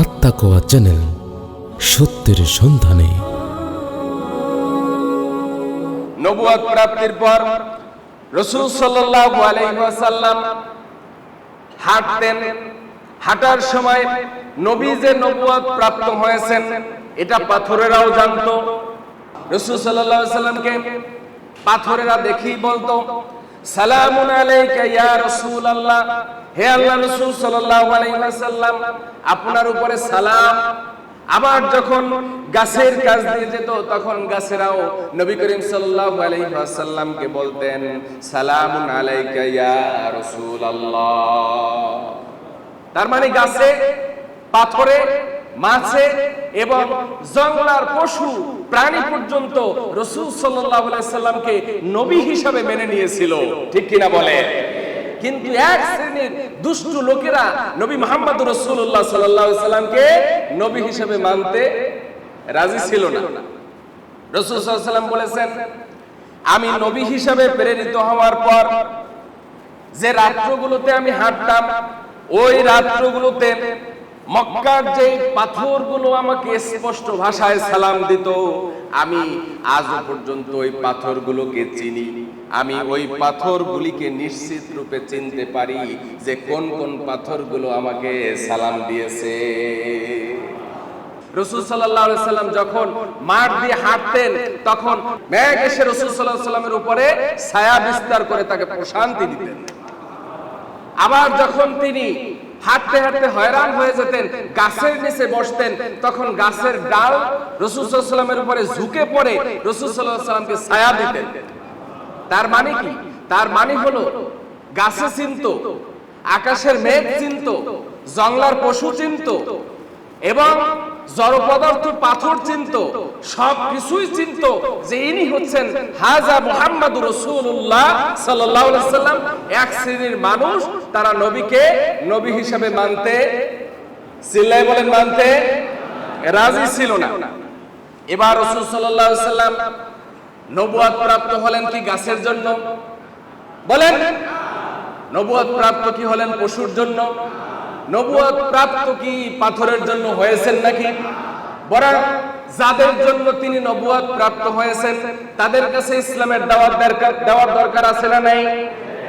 আত্মাকোয়া channel সত্যের সন্ধানে। নবুয়ত প্রাপ্তির পর রসুল সাল্লাল্লাহু আলাইহি ওয়াসাল্লাম হাঁটতেন। হাঁটার সময় নবী যে নবুয়ত প্রাপ্ত হয়েছেন, এটা পাথরেরাও জানতো। রসুল সাল্লাল্লাহু আলাইহি সাল্লামকে পাথরেরা দেখেই বলতো, সালামুন আলাইকা ইয়া রাসূলুল্লাহ। হে আল্লাহ রাসূল ওয়াসাল্লাম, আপনার উপরে সালাম। আবার যখন গাছের কাজ দিয়ে যেত, তখন গাছেরাও নবী করিম সাল্লাল্লাহু আলাইহি ওয়াসাল্লামকে বলতেন, সালামুন আলাইকা ইয়া রাসূলুল্লাহ। তার মানে গাছে, পাথরে, মাছে এবং জঙ্গলার পশু, প্রাণী পর্যন্ত রসুল আলাইহি সাল্লামকে নবী হিসাবে মেনে নিয়েছিল। ঠিক কিনা বলে কিন্তু এক শ্রেণির দুষ্টু লোকেরা নবী মোহাম্মদ রসুল্লাহ সাল্লামকে নবী হিসাবে মানতে রাজি ছিল না। রসুল সাল্লাম বলেছেন, আমি নবী হিসাবে প্রেরিত হওয়ার পর যে রাত্রগুলোতে আমি হাঁটতাম, ওই রাত্রগুলোতে মক্কার যে পাথরগুলো আমাকে স্পষ্ট ভাষায় সালাম দিত, আমি আজও পর্যন্ত ওই পাথরগুলোকে চিনি। আমি ওই পাথরগুলিকে নিশ্চিত রূপে চিনতে পারি যে কোন কোন পাথরগুলো আমাকে সালাম দিয়েছে। রসুল সাল্লাহ সাল্লাম যখন মাঠ দিয়ে হাঁটতেন, তখন মেঘ এসে রসুল সাল্লাহ সাল্লামের উপরে ছায়া বিস্তার করে তাকে প্রশান্তি দিতেন। আবার যখন তিনি হাঁটতে হাঁটতে হয়রান হয়ে যেতেন, গাছের নিচে বসতেন, তখন গাছের ডাল রসুল সাল্লামের উপরে ঝুঁকে পড়ে রসুল সাল্লাহ সাল্লামকে ছায়া দিতেন। তার মানে কি? তার মানে হলো গাছে চিন্ত, আকাশের মেঘ চিন্ত জংলার পশু চিন্ত, এবং জড় পদার্থ পাথর চিন্ত, সব কিছুই চিন্ত যে ইনি হচ্ছেন হাজা মুহাম্মদ রসুল্লাহ সাল্লাম। এক শ্রেণির মানুষ, তারা নবীকে নবী হিসাবে মানতে, চিল্লাই বলেন মানতে রাজি ছিল না। এবার রসুল সাল্লাহ সাল্লাম নবুয়াদ প্রাপ্ত হলেন কি গাছের জন্য? বলেন, নবুয়াদ প্রাপ্ত কি হলেন পশুর জন্য? নবুয়াদ প্রাপ্ত কি পাথরের জন্য হয়েছেন নাকি? বরং যাদের জন্য তিনি নবুয়াদ প্রাপ্ত হয়েছেন, তাদের কাছে ইসলামের দাওয়াত দরকার দেওয়ার দরকার আছে না নাই?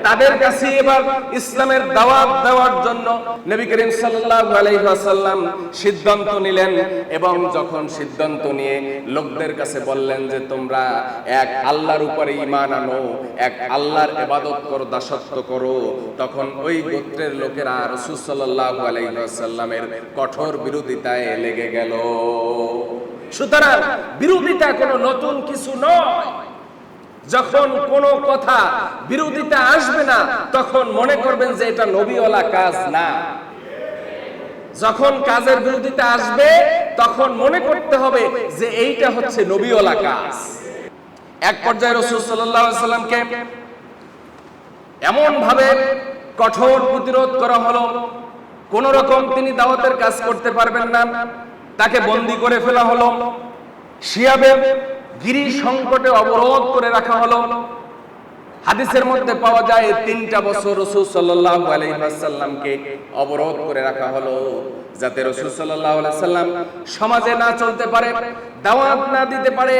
তাদের কাছে এবার ইসলামের দাওয়াত দেওয়ার জন্য নবী করিম সাল্লাল্লাহু আলাইহি ওয়াসাল্লাম সিদ্ধান্ত নিলেন এবং যখন সিদ্ধান্ত নিয়ে লোকদের কাছে বললেন যে তোমরা এক আল্লাহর উপরে ঈমান আনো, এক আল্লাহর ইবাদত করো, দাসত্ব করো, তখন ওই গোত্রের লোকেরা রাসূল সাল্লাল্লাহু আলাইহি ওয়াসাল্লামের কঠোর বিরোধিতায় লেগে গেল। সুতরাং বিরোধিতা কোনো নতুন কিছু নয়। যখন কোনো কথা বিরোধিতা আসবে না, তখন মনে করবেন যে এটা নবীওয়ালা কাজ না। যখন কাজের বিরোধিতা আসবে, তখন মনে করতে হবে যে এইটা হচ্ছে নবীওয়ালা কাজ। এক পর্যায়ে রসুল সাল্লামকে এমন ভাবে কঠোর প্রতিরোধ করা হলো, কোন রকম তিনি দাওয়াতের কাজ করতে পারবেন না, তাকে বন্দি করে ফেলা হলো। শিয়াবে গিরি সংকটে অবরোধ করে রাখা হলো। হাদিসের মধ্যে পাওয়া যায়, তিনটা বছর রসুল সাল্লাহ আলাইসাল্লামকে অবরোধ করে রাখা হলো, যাতে রসুল সাল্লাহ সাল্লাম সমাজে না চলতে পারে, দাওয়াত না দিতে পারে।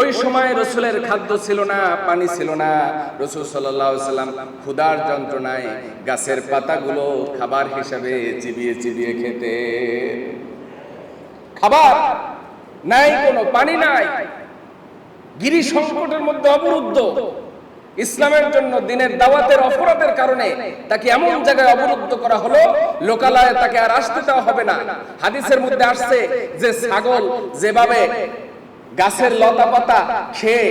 ওই সময় রসুলের খাদ্য ছিল না, পানি ছিল না। রসুল সাল্লাহ সাল্লাম ক্ষুধার যন্ত্রণায় গাছের পাতাগুলো খাবার হিসাবে চিবিয়ে চিবিয়ে খেতে খাবার নাই কোনো, পানি নাই। গিরি সংকটের মধ্যে অবরুদ্ধ। ইসলামের জন্য দিনের দাওয়াতের অপরাধের কারণে তাকে এমন জায়গায় অবরুদ্ধ করা হলো, লোকালয়ে তাকে আর আসতে দেওয়া হবে না। হাদিসের মধ্যে আসছে যে ছাগল যেভাবে গাছের লতা পাতা খেয়ে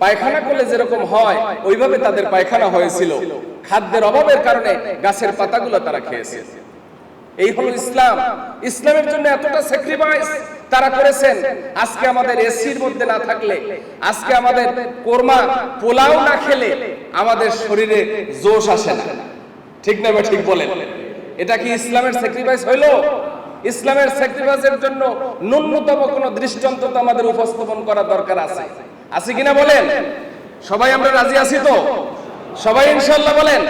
পায়খানা করলে যেরকম হয়, ওইভাবে তাদের পায়খানা হয়েছিল। খাদ্যের অভাবের কারণে গাছের পাতাগুলো তারা খেয়েছে। এই হলো ইসলাম। ইসলামের জন্য এতটা স্যাক্রিফাইস তারা করেছেন। আজকে আমাদের এসির মধ্যে না থাকলে, আজকে আমাদের কোরমা, পোলাও না খেলে আমাদের শরীরে জোশ আসে না। ঠিক না ঠিক বলেন? এটা কি ইসলামের স্যাক্রিফাইস হইল? ইসলামের স্যাক্রিফাইসের জন্য ন্যূনতম কোনো দৃষ্টান্ত তো আমাদের উপস্থাপন করা দরকার আছে। আছে কিনা বলেন? সবাই আমরা রাজি আছি তো? সবাই ইনশাল্লাহ বলেন?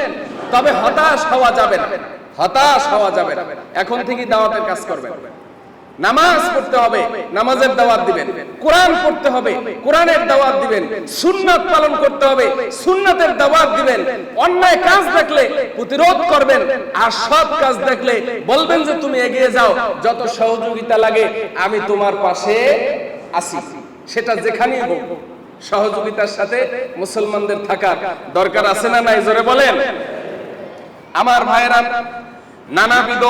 তবে হতাশ হওয়া যাবে না। হতাশ হওয়া যাবে না। এখন থেকে দাওয়াতের কাজ করবেন। নামাজ পড়তে হবে, নামাজের দাওয়াত দিবেন। কোরআন পড়তে হবে, কোরআনের দাওয়াত দিবেন। সুন্নাত পালন করতে হবে, সুন্নাতের দাওয়াত দিবেন। অন্যায় কাজ দেখলে প্রতিরোধ করবেন, আর সৎ কাজ দেখলে বলবেন যে তুমি এগিয়ে যাও, যত সহযোগিতা লাগে, আমি তোমার পাশে আছি। সেটা যেখানেই হোক, সহযোগিতার সাথে মুসলমানদের থাকার দরকার আছে না নাই? জোরে বলেন। আমার ভাইয়েরা নানাবিধ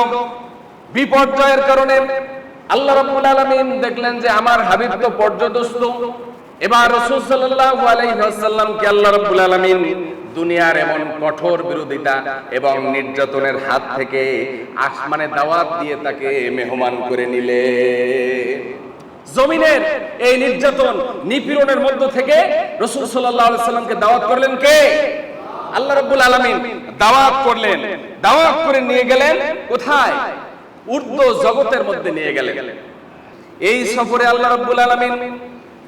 বিপর্যয়ের কারণে আল্লাহ দেখলেন যে আমার হাবিব তো পর্যদস্ত। এবার আল্লাহ দুনিয়ার এমন কঠোর বিরোধিতা এবং নির্যাতনের হাত থেকে আসমানে দাওয়াত দিয়ে তাকে মেহমান করে নিলে। জমিনের এই নির্যাতন নিপীড়নের মধ্য থেকে রসুল সাল্লাল্লাহু আলাইহি সাল্লামকে দাওয়াত করলেন কে? আল্লাহ আলামিন। দাওয়াত করলেন। দাওয়াত করে নিয়ে গেলেন কোথায়? উর্দু জগতের মধ্যে নিয়ে গেলেন। এই সফরে আল্লাহ রাব্বুল আলামিন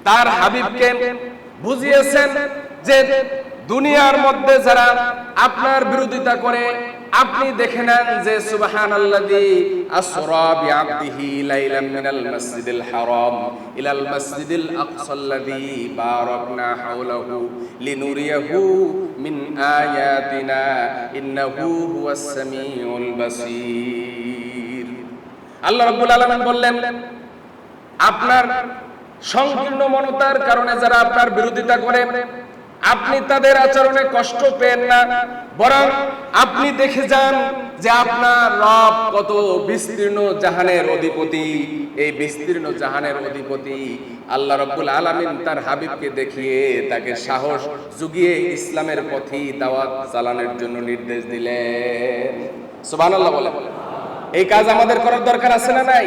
তার হাবিবকে বুঝিয়েছেন যে দুনিয়ার মধ্যে যারা আপনার বিরোধিতা করে আপনি দেখে নেন যে সুবহানাল্লাযী আসরা বিআবদিহি লাইলাম মিনাল হারাম ইলাল আকসাল্লাযী বারাকনা হাওলাহু লিনুরিয়াহু মিন আয়াতিনা ইন্নাহু হুয়াস সামিউল বাসীর। আল্লাহ রাব্বুল আলামিন বললেন, আপনার সংকীর্ণ মনতার কারণে যারা আপনার বিরোধিতা করে আপনি তাদের আচরণে কষ্ট পেন না, বরং আপনি দেখে যান যে আপনার রব কত বিস্তীর্ণ জাহানের অধিপতি। এই বিস্তীর্ণ জাহানের অধিপতি আল্লাহ রব্বুল আলামিন তার হাবিবকে দেখিয়ে তাকে সাহস জুগিয়ে ইসলামের পথই দাওয়াত চালানোর জন্য নির্দেশ দিলেন। সুবহানাল্লাহ বলে এই কাজ আমাদের করার দরকার আছে না নাই?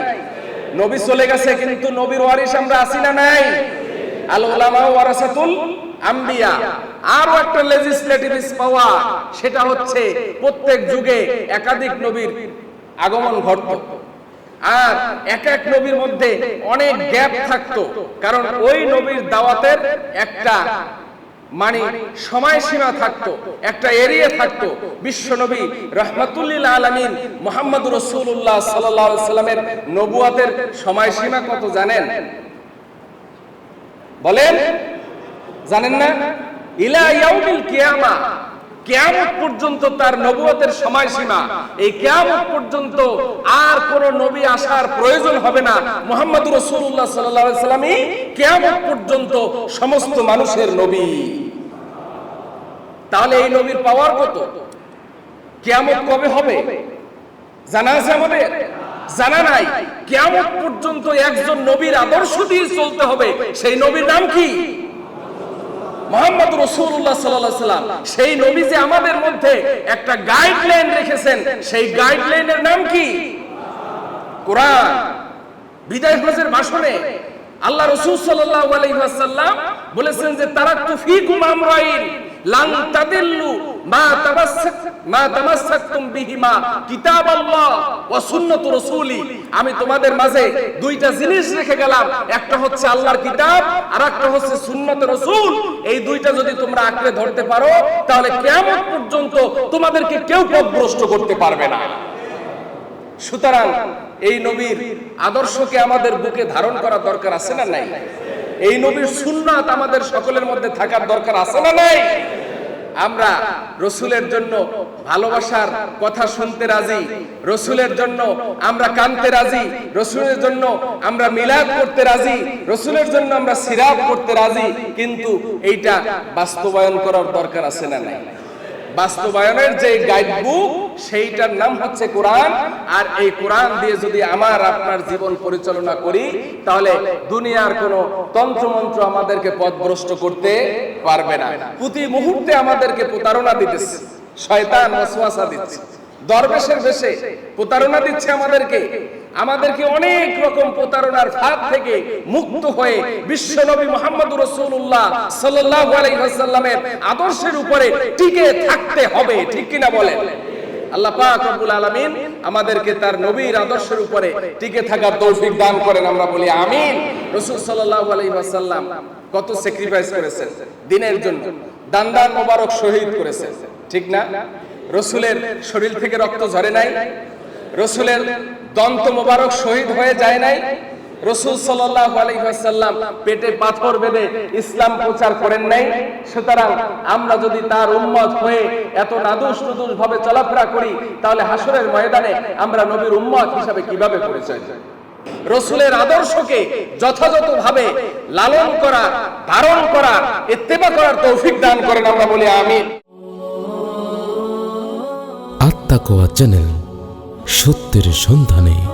নবী চলে গেছে, কিন্তু নবীর ওয়ারিস আমরা আছি না নাই? আল উলামা ওয়ারাসাতুল আম্বিয়া আরও একটা লেজিসলেটিভ সেটা হচ্ছে প্রত্যেক যুগে একাধিক নবীর আগমন ঘটত। আর এক এক নবীর মধ্যে অনেক গ্যাপ থাকতো, কারণ ওই নবীর দাওয়াতের একটা মানে সময়সীমা থাকতো, একটা এরিয়া থাকতো। বিশ্ব নবী রহমাতুল্লিল আলমিন মোহাম্মদ রসুল্লাহ সাল্লামের নবুয়াতের সময়সীমা কত জানেন? বলেন? জানেন না? সমস্ত মানুষের নবী। তাহলে এই নবীর পাওয়ার কত? কিয়ামত কবে হবে? জানা আছে আমাদের? জানা নাই। কিয়ামত পর্যন্ত একজন নবীর আদর্শ দিয়ে চলতে হবে। সেই নবীর নাম কি? মোহাম্মদ রসুল্লাহ সাল্লাহ সাল্লাম সেই নবী যে আমাদের মধ্যে একটা গাইডলাইন রেখেছেন, সেই গাইডলাইনের নাম কি? কোরআন। বিদায় হজের ভাষণে আল্লাহ রসুল সাল্লাহ আলাইহাসাল্লাম বলেছেন যে তারা তুফিকুম আমরাইন। লান তাদিল্লু মা তামাসসাক, মা তামাসসাকতুম বিহিমা। কিতাবাল্লাহ ওয়া সুন্নাতু রাসূলি। আমি তোমাদের মাঝে দুইটা জিনিস রেখে গেলাম। একটা হচ্ছে আল্লাহর কিতাব আর একটা হচ্ছে সুন্নাত রাসূল। এই দুইটা যদি তোমরা আঁকড়ে ধরতে পারো, তাহলে কিয়ামত পর্যন্ত তোমাদেরকে কেউ পথভ্রষ্ট করতে পারবে না। সুতরাং এই নবীর আদর্শকে আমাদের বুকে ধারণ করা দরকার আছে না নাই? এই নবীর সুন্নাত আমাদের সকলের মধ্যে থাকার দরকার আছে না নাই? আমরা রসুলের জন্য ভালোবাসার কথা শুনতে রাজি, রসুলের জন্য আমরা কানতে রাজি, রসুলের জন্য আমরা মিলাদ করতে রাজি, রসুলের জন্য আমরা সিরাপ করতে রাজি, কিন্তু এইটা বাস্তবায়ন করার দরকার আছে না নাই? বাস্তবায়নের যে গাইড বুক সেইটার নাম হচ্ছে কোরআন। আর এই কোরআন দিয়ে যদি আমার আপনার জীবন পরিচালনা করি, তাহলে দুনিয়ার কোনো তন্ত্রমন্ত্র আমাদেরকে পথভ্রষ্ট করতে পারবে না। প্রতি মুহূর্তে আমাদেরকে প্রতারণা দিতেছে, শয়তান ওয়াসওয়াসা দিচ্ছে। দরবেশের বেশে প্রতারণা দিচ্ছে আমাদেরকে। আমাদেরকে অনেক রকম প্রতারণার ফাঁদ থেকে মুক্ত হয়ে বিশ্ব নবী মোহাম্মদ রসুল্লাহ ওয়াসাল্লামের আদর্শের উপরে টিকে থাকতে হবে। ঠিক কিনা বলেন? আল্লাহ পাক রব্বুল আলামিন আমাদেরকে তার নবীর আদর্শের উপরে টিকে থাকার তৌফিক দান করেন, আমরা বলি আমিন। রাসূল সাল্লাল্লাহু আলাইহি কত স্যাক্রিফাইস করেছেন? দিনের জন্য। দান দান মোবারক শহীদ করেছেন। ঠিক না? রসুলের শরীর থেকে রক্ত ঝরে নাই। রসুলের দন্ত মোবারক শহীদ হয়ে যায় নাই? রসুল আলাইহি পেটে পাথর বেঁধে ইসলাম প্রচার করেন নাই? সুতরাং আমরা যদি তার উম্মত হয়ে এত নাদুস নুদুস ভাবে চলাফেরা করি, তাহলে হাসরের ময়দানে আমরা নবীর উম্মত হিসাবে কীভাবে পরিচয় দেব? রসুলের আদর্শকে যথাযথভাবে লালন করা ধারণ করা ইত্তেবা করার তৌফিক দান করেন আমরা বলি, আমিন। আত্মাকোয়া চ্যানেল সত্যের সন্ধানে।